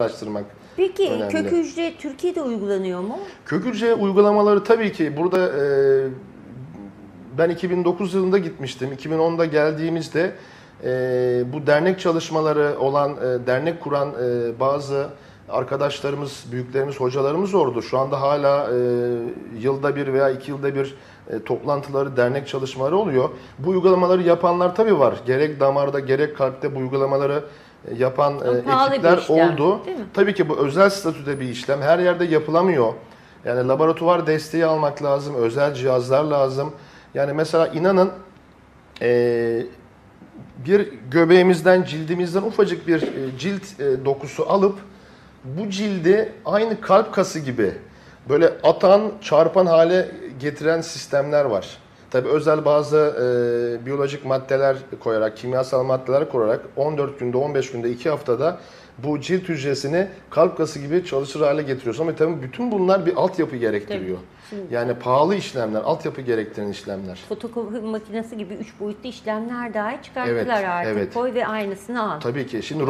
araştırmak. Peki Önemli. kök hücre Türkiye'de uygulanıyor mu? Kök hücre uygulamaları tabii ki burada e, ben 2009 yılında gitmiştim. 2010'da geldiğimizde e, bu dernek çalışmaları olan, e, dernek kuran e, bazı arkadaşlarımız, büyüklerimiz, hocalarımız oldu. Şu anda hala e, yılda bir veya iki yılda bir e, toplantıları, dernek çalışmaları oluyor. Bu uygulamaları yapanlar tabii var. Gerek damarda gerek kalpte bu uygulamaları e, yapan e, Ama pahalı bir ekipler işlem, oldu. değil mi? Tabii ki bu özel statüde bir işlem. Her yerde yapılamıyor. Yani laboratuvar desteği almak lazım, özel cihazlar lazım. Yani mesela inanın eee, bir göbeğimizden, cildimizden ufacık bir e, cilt e, dokusu alıp bu cildi aynı kalp kası gibi böyle atan, çarpan hale getiren sistemler var. Tabi özel bazı e, biyolojik maddeler koyarak, kimyasal maddeler koyarak 14 günde, 15 günde, 2 haftada bu cilt hücresini kalp kası gibi çalışır hale getiriyorsun. Ama tabii bütün bunlar bir altyapı gerektiriyor. Şimdi- Yani pahalı işlemler, altyapı gerektiren işlemler. Fotokopi makinesi gibi üç boyutlu işlemler dahi çıkarttılar Evet, artık. evet. Koy ve aynısını al. Tabii ki. Şimdi